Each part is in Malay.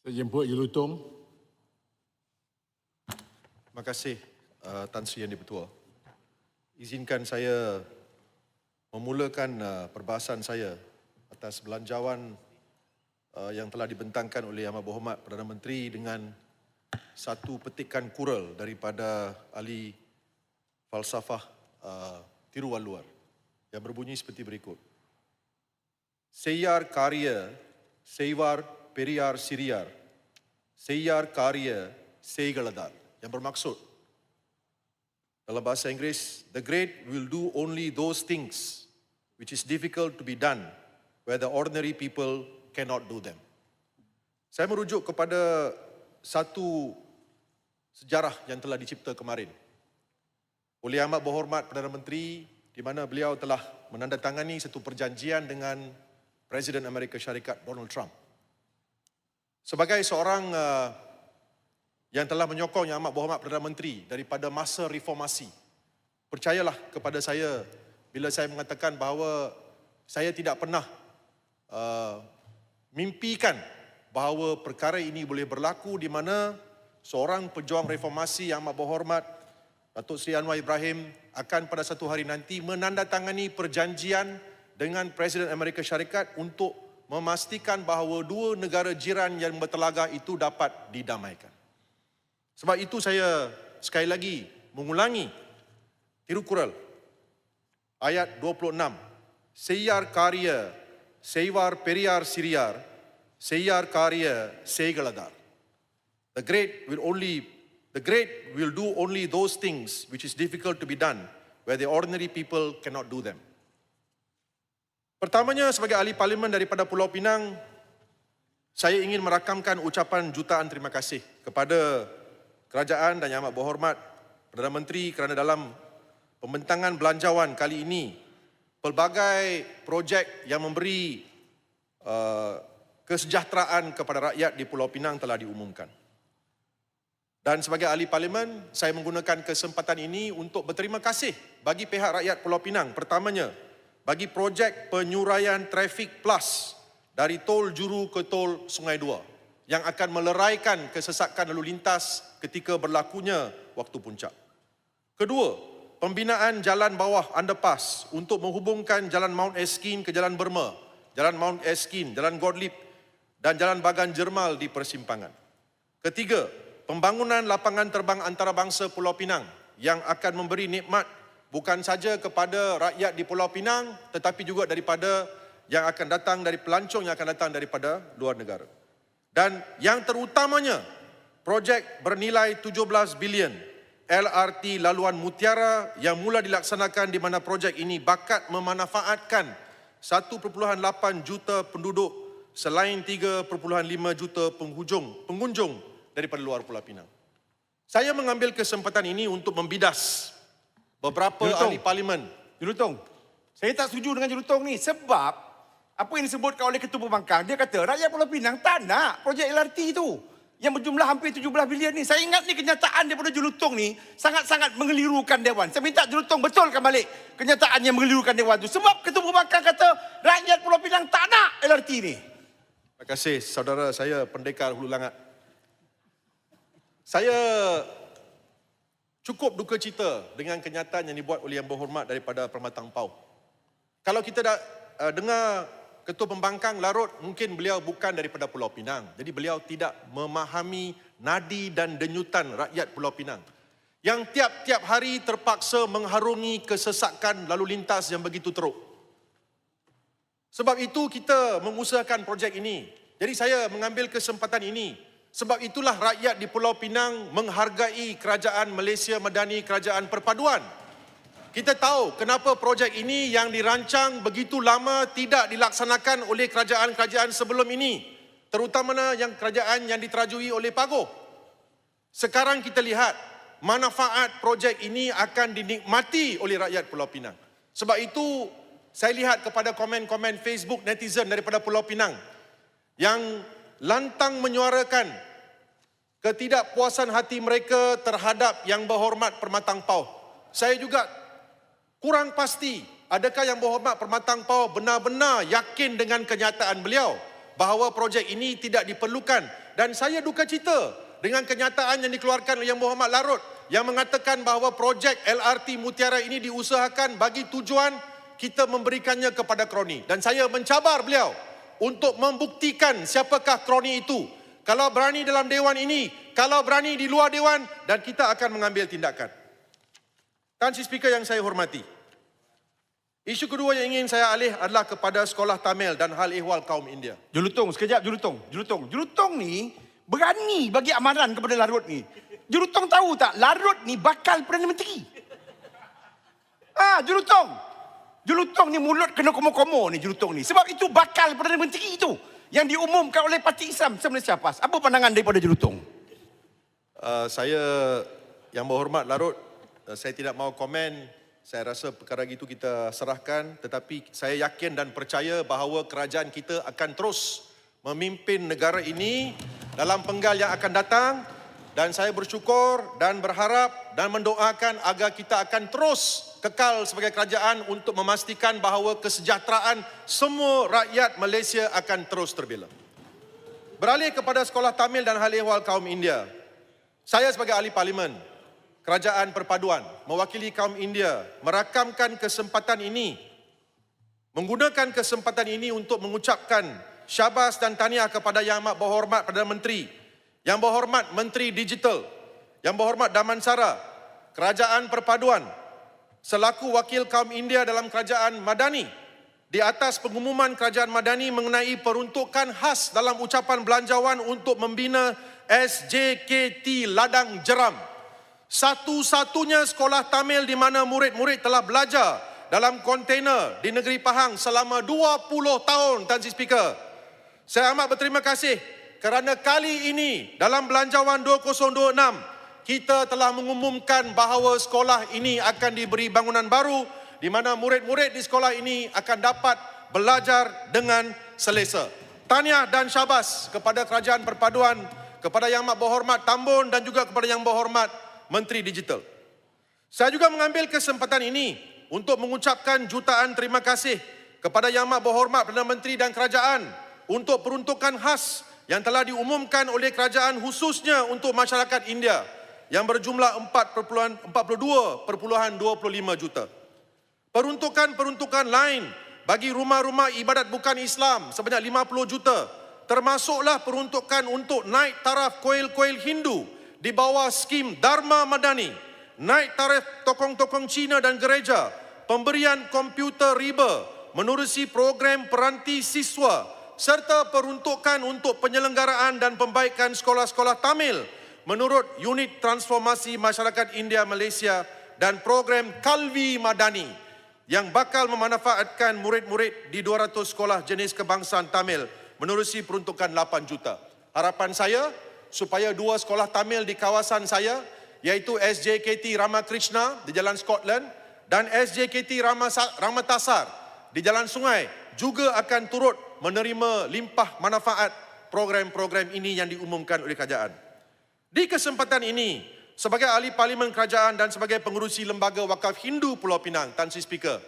Saya jemput Yulutong. Terima kasih uh, Tan Sri Yang Dipertua. Izinkan saya memulakan uh, perbahasan saya atas belanjawan uh, yang telah dibentangkan oleh Amat Berhormat Perdana Menteri dengan satu petikan kural daripada ahli falsafah uh, Tiruvalluar yang berbunyi seperti berikut. Seyar karya, seyvar periyar siriyar, seyar karya, seygaladar. Yang bermaksud, dalam bahasa Inggeris, the great will do only those things which is difficult to be done where the ordinary people cannot do them. Saya merujuk kepada satu sejarah yang telah dicipta kemarin oleh Amat Berhormat Perdana Menteri di mana beliau telah menandatangani satu perjanjian dengan Presiden Amerika Syarikat Donald Trump. Sebagai seorang uh, yang telah menyokong Yang Amat Berhormat Perdana Menteri daripada masa reformasi, percayalah kepada saya bila saya mengatakan bahawa saya tidak pernah uh, mimpikan bahawa perkara ini boleh berlaku di mana seorang pejuang reformasi yang amat berhormat Datuk Seri Anwar Ibrahim akan pada satu hari nanti menandatangani perjanjian dengan Presiden Amerika Syarikat untuk memastikan bahawa dua negara jiran yang bertelaga itu dapat didamaikan. Sebab itu saya sekali lagi mengulangi tirukural ayat 26. Seyar karya, seyvar periyar siriyar, seyar karya, seygaladar. The great will only the great will do only those things which is difficult to be done where the ordinary people cannot do them. Pertamanya sebagai ahli parlimen daripada Pulau Pinang saya ingin merakamkan ucapan jutaan terima kasih kepada kerajaan dan yang amat berhormat Perdana Menteri kerana dalam pembentangan belanjawan kali ini pelbagai projek yang memberi uh, kesejahteraan kepada rakyat di Pulau Pinang telah diumumkan. Dan sebagai ahli parlimen, saya menggunakan kesempatan ini untuk berterima kasih bagi pihak rakyat Pulau Pinang. Pertamanya, bagi projek penyuraian trafik plus dari tol Juru ke tol Sungai Dua yang akan meleraikan kesesakan lalu lintas ketika berlakunya waktu puncak. Kedua, pembinaan jalan bawah underpass untuk menghubungkan jalan Mount Eskin ke jalan Burma, jalan Mount Eskin, jalan Godlip dan jalan Bagan Jermal di persimpangan. Ketiga, pembangunan lapangan terbang antarabangsa Pulau Pinang yang akan memberi nikmat bukan saja kepada rakyat di Pulau Pinang tetapi juga daripada yang akan datang dari pelancong yang akan datang daripada luar negara. Dan yang terutamanya, projek bernilai 17 bilion LRT laluan Mutiara yang mula dilaksanakan di mana projek ini bakat memanfaatkan 1.8 juta penduduk selain 3.5 juta penghujung, pengunjung daripada luar Pulau Pinang. Saya mengambil kesempatan ini untuk membidas beberapa Julutong. ahli parlimen. Julutong, saya tak setuju dengan Julutong ni sebab apa yang disebutkan oleh Ketua Pembangkang, dia kata rakyat Pulau Pinang tak nak projek LRT tu yang berjumlah hampir 17 bilion ni. Saya ingat ni kenyataan daripada Julutong ni sangat-sangat mengelirukan Dewan. Saya minta Julutong betulkan balik kenyataan yang mengelirukan Dewan tu. Sebab Ketua Pembangkang kata rakyat Pulau Pinang tak nak LRT ni. Terima kasih saudara saya pendekar Hulu Langat. Saya cukup duka cita dengan kenyataan yang dibuat oleh Yang Berhormat daripada Permatang Pau. Kalau kita dah uh, dengar Ketua Pembangkang Larut, mungkin beliau bukan daripada Pulau Pinang. Jadi beliau tidak memahami nadi dan denyutan rakyat Pulau Pinang. Yang tiap-tiap hari terpaksa mengharungi kesesakan lalu lintas yang begitu teruk. Sebab itu kita mengusahakan projek ini. Jadi saya mengambil kesempatan ini. Sebab itulah rakyat di Pulau Pinang menghargai kerajaan Malaysia Madani Kerajaan Perpaduan. Kita tahu kenapa projek ini yang dirancang begitu lama tidak dilaksanakan oleh kerajaan-kerajaan sebelum ini. Terutamanya yang kerajaan yang diterajui oleh Pagoh. Sekarang kita lihat manfaat projek ini akan dinikmati oleh rakyat Pulau Pinang. Sebab itu saya lihat kepada komen-komen Facebook netizen daripada Pulau Pinang yang lantang menyuarakan ketidakpuasan hati mereka terhadap yang berhormat Permatang Pau. Saya juga kurang pasti adakah yang berhormat Permatang Pau benar-benar yakin dengan kenyataan beliau bahawa projek ini tidak diperlukan. Dan saya duka cita dengan kenyataan yang dikeluarkan oleh Yang Muhammad Larut yang mengatakan bahawa projek LRT Mutiara ini diusahakan bagi tujuan kita memberikannya kepada kroni. Dan saya mencabar beliau untuk membuktikan siapakah kroni itu kalau berani dalam dewan ini kalau berani di luar dewan dan kita akan mengambil tindakan Tan Sri Speaker yang saya hormati Isu kedua yang ingin saya alih adalah kepada sekolah Tamil dan hal ehwal kaum India. Julutong, sekejap Julutong. Julutong. Julutong ni berani bagi amaran kepada Larut ni. Julutong tahu tak, Larut ni bakal Perdana Menteri. Ah, Julutong. Julutong ni mulut kena komo-komo ni Julutong ni. Sebab itu bakal Perdana Menteri itu yang diumumkan oleh Parti Islam se-Malaysia PAS. Apa pandangan daripada Julutong? Uh, saya yang berhormat Larut, uh, saya tidak mahu komen. Saya rasa perkara itu kita serahkan tetapi saya yakin dan percaya bahawa kerajaan kita akan terus memimpin negara ini dalam penggal yang akan datang dan saya bersyukur dan berharap dan mendoakan agar kita akan terus kekal sebagai kerajaan untuk memastikan bahawa kesejahteraan semua rakyat Malaysia akan terus terbela. Beralih kepada sekolah Tamil dan hal ehwal kaum India. Saya sebagai ahli parlimen, kerajaan perpaduan, mewakili kaum India, merakamkan kesempatan ini, menggunakan kesempatan ini untuk mengucapkan syabas dan tahniah kepada Yang Amat Berhormat Perdana Menteri, Yang Berhormat Menteri Digital, Yang Berhormat Damansara, Kerajaan Perpaduan, selaku wakil kaum India dalam kerajaan Madani, di atas pengumuman kerajaan Madani mengenai peruntukan khas dalam ucapan belanjawan untuk membina SJKT Ladang Jeram. Satu-satunya sekolah Tamil di mana murid-murid telah belajar dalam kontainer di negeri Pahang selama 20 tahun, Tan Sri Speaker. Saya amat berterima kasih kerana kali ini dalam belanjawan 2026 kita telah mengumumkan bahawa sekolah ini akan diberi bangunan baru di mana murid-murid di sekolah ini akan dapat belajar dengan selesa. Tahniah dan syabas kepada Kerajaan Perpaduan, kepada Yang Amat Berhormat Tambun dan juga kepada Yang Berhormat Menteri Digital. Saya juga mengambil kesempatan ini untuk mengucapkan jutaan terima kasih kepada Yang Amat Berhormat Perdana Menteri dan Kerajaan untuk peruntukan khas yang telah diumumkan oleh kerajaan khususnya untuk masyarakat India yang berjumlah 4.42.25 juta. Peruntukan-peruntukan lain bagi rumah-rumah ibadat bukan Islam sebanyak 50 juta termasuklah peruntukan untuk naik taraf kuil-kuil Hindu di bawah skim Dharma Madani, naik taraf tokong-tokong Cina dan gereja, pemberian komputer riba, menerusi program peranti siswa, serta peruntukan untuk penyelenggaraan dan pembaikan sekolah-sekolah Tamil menurut Unit Transformasi Masyarakat India Malaysia dan program Kalvi Madani yang bakal memanfaatkan murid-murid di 200 sekolah jenis kebangsaan Tamil menerusi peruntukan 8 juta. Harapan saya supaya dua sekolah Tamil di kawasan saya iaitu SJKT Ramakrishna di Jalan Scotland dan SJKT Ramatasar di Jalan Sungai juga akan turut menerima limpah manfaat program-program ini yang diumumkan oleh kerajaan. Di kesempatan ini, sebagai ahli parlimen kerajaan dan sebagai pengurusi lembaga wakaf Hindu Pulau Pinang, Tan Sri Speaker,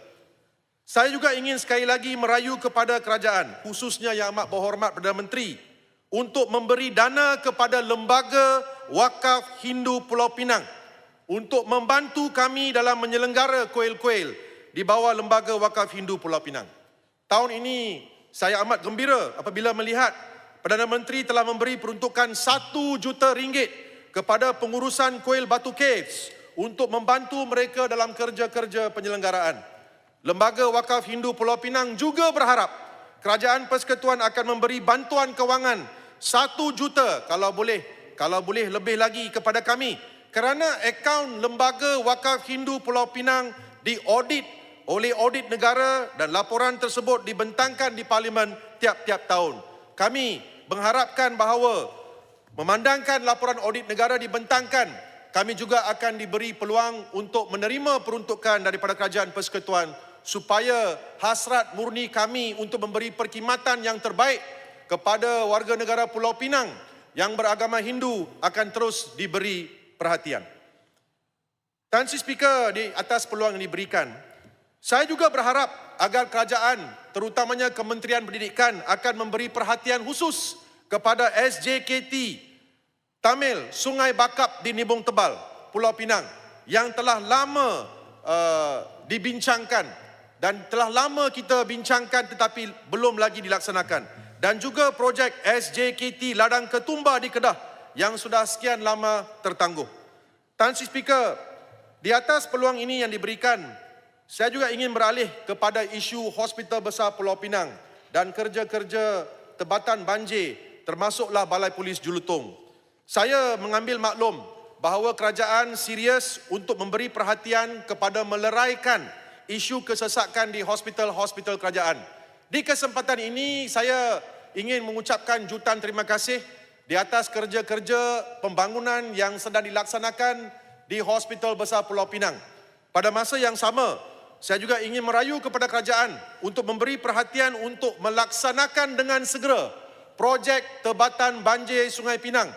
saya juga ingin sekali lagi merayu kepada kerajaan, khususnya Yang Amat Berhormat Perdana Menteri, untuk memberi dana kepada lembaga wakaf Hindu Pulau Pinang untuk membantu kami dalam menyelenggara kuil-kuil di bawah lembaga wakaf Hindu Pulau Pinang. Tahun ini saya amat gembira apabila melihat Perdana Menteri telah memberi peruntukan 1 juta ringgit kepada pengurusan kuil Batu Caves untuk membantu mereka dalam kerja-kerja penyelenggaraan. Lembaga Wakaf Hindu Pulau Pinang juga berharap kerajaan persekutuan akan memberi bantuan kewangan satu juta kalau boleh, kalau boleh lebih lagi kepada kami kerana akaun lembaga wakaf Hindu Pulau Pinang diaudit oleh audit negara dan laporan tersebut dibentangkan di parlimen tiap-tiap tahun. Kami mengharapkan bahawa memandangkan laporan audit negara dibentangkan, kami juga akan diberi peluang untuk menerima peruntukan daripada kerajaan persekutuan supaya hasrat murni kami untuk memberi perkhidmatan yang terbaik kepada warga negara Pulau Pinang yang beragama Hindu akan terus diberi perhatian. Tan Sri Speaker di atas peluang yang diberikan, Saya juga berharap agar kerajaan, terutamanya Kementerian Pendidikan akan memberi perhatian khusus kepada SJKT Tamil Sungai Bakap di Nibong Tebal, Pulau Pinang yang telah lama uh, dibincangkan dan telah lama kita bincangkan tetapi belum lagi dilaksanakan dan juga projek SJKT Ladang Ketumbar di Kedah yang sudah sekian lama tertangguh. Tan Sri Speaker, di atas peluang ini yang diberikan, saya juga ingin beralih kepada isu Hospital Besar Pulau Pinang dan kerja-kerja tebatan banjir termasuklah Balai Polis Julutong. Saya mengambil maklum bahawa kerajaan serius untuk memberi perhatian kepada meleraikan isu kesesakan di hospital-hospital kerajaan. Di kesempatan ini saya ingin mengucapkan jutaan terima kasih di atas kerja-kerja pembangunan yang sedang dilaksanakan di Hospital Besar Pulau Pinang. Pada masa yang sama, saya juga ingin merayu kepada kerajaan untuk memberi perhatian untuk melaksanakan dengan segera projek tebatan banjir Sungai Pinang.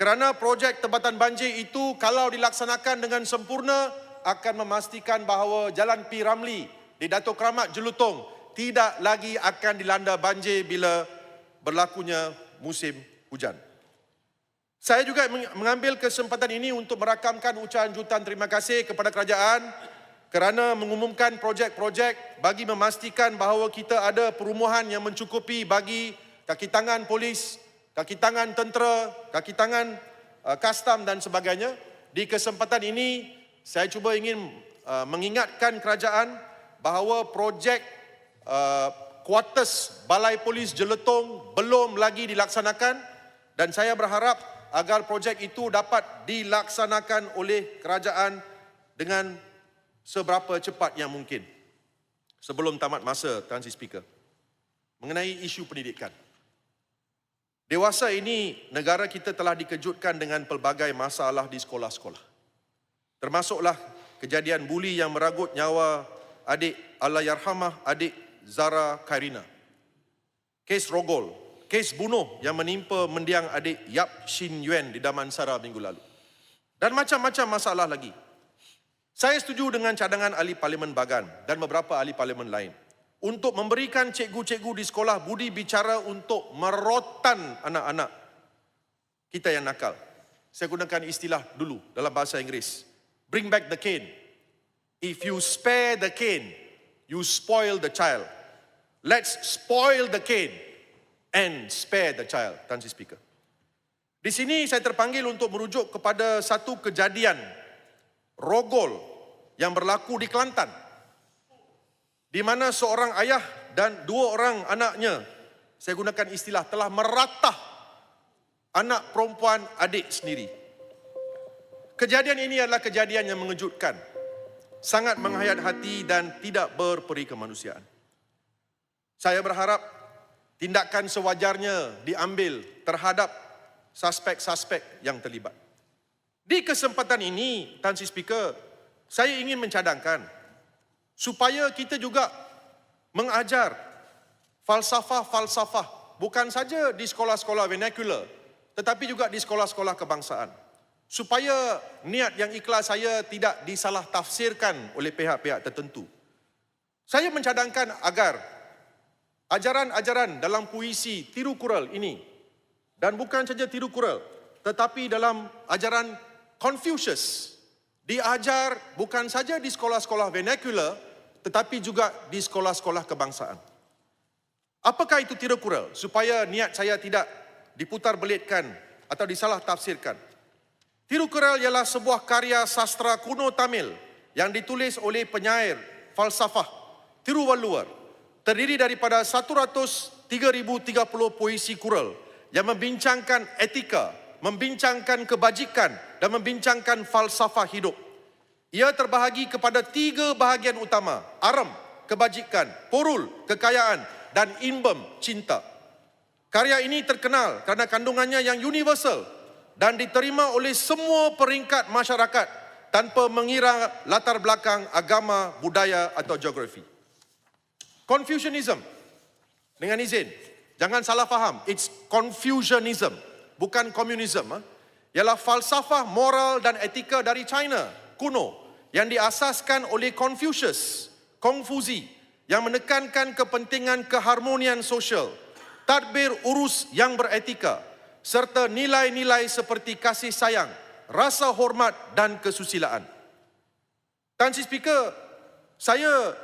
Kerana projek tebatan banjir itu kalau dilaksanakan dengan sempurna akan memastikan bahawa Jalan P. Ramli di Datuk Keramat Jelutong tidak lagi akan dilanda banjir bila berlakunya musim hujan. Saya juga meng- mengambil kesempatan ini untuk merakamkan ucapan jutaan terima kasih kepada kerajaan kerana mengumumkan projek-projek bagi memastikan bahawa kita ada perumuhan yang mencukupi bagi kaki tangan polis, kaki tangan tentera, kaki tangan uh, kastam dan sebagainya. Di kesempatan ini saya cuba ingin uh, mengingatkan kerajaan bahawa projek uh, kuartus Balai Polis Jeletong belum lagi dilaksanakan dan saya berharap agar projek itu dapat dilaksanakan oleh kerajaan dengan seberapa cepat yang mungkin sebelum tamat masa Tan Sri Speaker mengenai isu pendidikan. Dewasa ini negara kita telah dikejutkan dengan pelbagai masalah di sekolah-sekolah. Termasuklah kejadian buli yang meragut nyawa adik Allahyarhamah adik Zara Kairina. Kes rogol, kes bunuh yang menimpa mendiang adik Yap Shin Yuen di Damansara minggu lalu. Dan macam-macam masalah lagi. Saya setuju dengan cadangan ahli Parlimen Bagan dan beberapa ahli Parlimen lain untuk memberikan cikgu-cikgu di sekolah budi bicara untuk merotan anak-anak kita yang nakal. Saya gunakan istilah dulu dalam bahasa Inggeris. Bring back the cane. If you spare the cane, you spoil the child. Let's spoil the cane and spare the child, Tan Sri Speaker. Di sini saya terpanggil untuk merujuk kepada satu kejadian rogol yang berlaku di Kelantan. Di mana seorang ayah dan dua orang anaknya, saya gunakan istilah telah meratah anak perempuan adik sendiri. Kejadian ini adalah kejadian yang mengejutkan, sangat menghayat hati dan tidak berperi kemanusiaan. Saya berharap tindakan sewajarnya diambil terhadap suspek-suspek yang terlibat. Di kesempatan ini, Tan Sri Speaker, saya ingin mencadangkan supaya kita juga mengajar falsafah-falsafah bukan saja di sekolah-sekolah vernacular tetapi juga di sekolah-sekolah kebangsaan supaya niat yang ikhlas saya tidak disalah tafsirkan oleh pihak-pihak tertentu. Saya mencadangkan agar ajaran-ajaran dalam puisi tiru kural ini dan bukan saja tiru kural tetapi dalam ajaran Confucius diajar bukan saja di sekolah-sekolah vernacular tetapi juga di sekolah-sekolah kebangsaan. Apakah itu tiru kural supaya niat saya tidak diputar belitkan atau disalah tafsirkan? Tirukural ialah sebuah karya sastra kuno Tamil yang ditulis oleh penyair falsafah Tiruvalluvar. Terdiri daripada 103,030 puisi kural yang membincangkan etika, membincangkan kebajikan dan membincangkan falsafah hidup. Ia terbahagi kepada tiga bahagian utama, aram, kebajikan, porul, kekayaan dan imbem, cinta. Karya ini terkenal kerana kandungannya yang universal dan diterima oleh semua peringkat masyarakat tanpa mengira latar belakang agama, budaya atau geografi. Confucianism, dengan izin, jangan salah faham, it's Confucianism, bukan komunisme. Ha? Ialah falsafah moral dan etika dari China kuno yang diasaskan oleh Confucius Kongfuzi yang menekankan kepentingan keharmonian sosial, tadbir urus yang beretika, serta nilai-nilai seperti kasih sayang, rasa hormat dan kesusilaan. Tan Sri Speaker, saya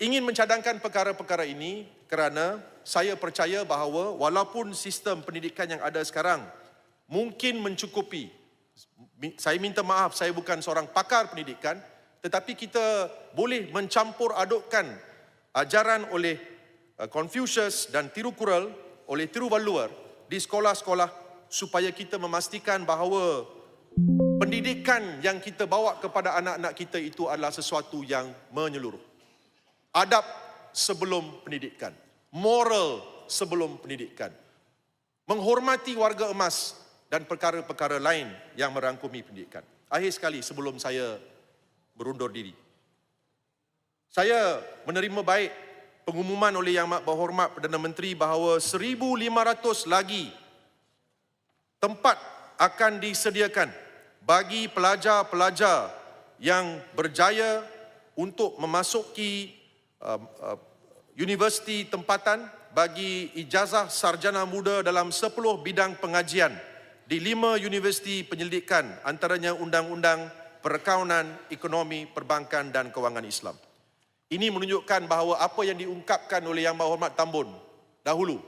ingin mencadangkan perkara-perkara ini kerana saya percaya bahawa walaupun sistem pendidikan yang ada sekarang mungkin mencukupi. Saya minta maaf, saya bukan seorang pakar pendidikan, tetapi kita boleh mencampur adukkan ajaran oleh uh, Confucius dan Tirukkural oleh Tiruvalluvar di sekolah-sekolah supaya kita memastikan bahawa pendidikan yang kita bawa kepada anak-anak kita itu adalah sesuatu yang menyeluruh. Adab sebelum pendidikan, moral sebelum pendidikan, menghormati warga emas dan perkara-perkara lain yang merangkumi pendidikan. Akhir sekali sebelum saya berundur diri. Saya menerima baik pengumuman oleh Yang Amat Berhormat Perdana Menteri bahawa 1,500 lagi tempat akan disediakan bagi pelajar-pelajar yang berjaya untuk memasuki uh, uh, universiti tempatan bagi ijazah sarjana muda dalam 10 bidang pengajian di 5 universiti penyelidikan antaranya undang-undang perakaunan, ekonomi, perbankan dan kewangan Islam. Ini menunjukkan bahawa apa yang diungkapkan oleh Yang Berhormat Tambun dahulu,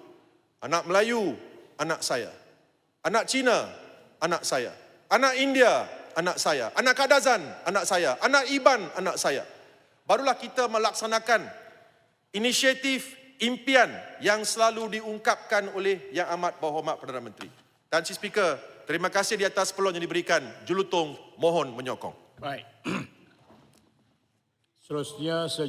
anak Melayu, anak saya. Anak Cina, anak saya. Anak India, anak saya. Anak Kadazan, anak saya. Anak Iban, anak saya. Barulah kita melaksanakan inisiatif impian yang selalu diungkapkan oleh Yang Amat Berhormat Perdana Menteri. Tan Sri Speaker, terima kasih di atas peluang yang diberikan. Julutong mohon menyokong. Baik. Seterusnya saya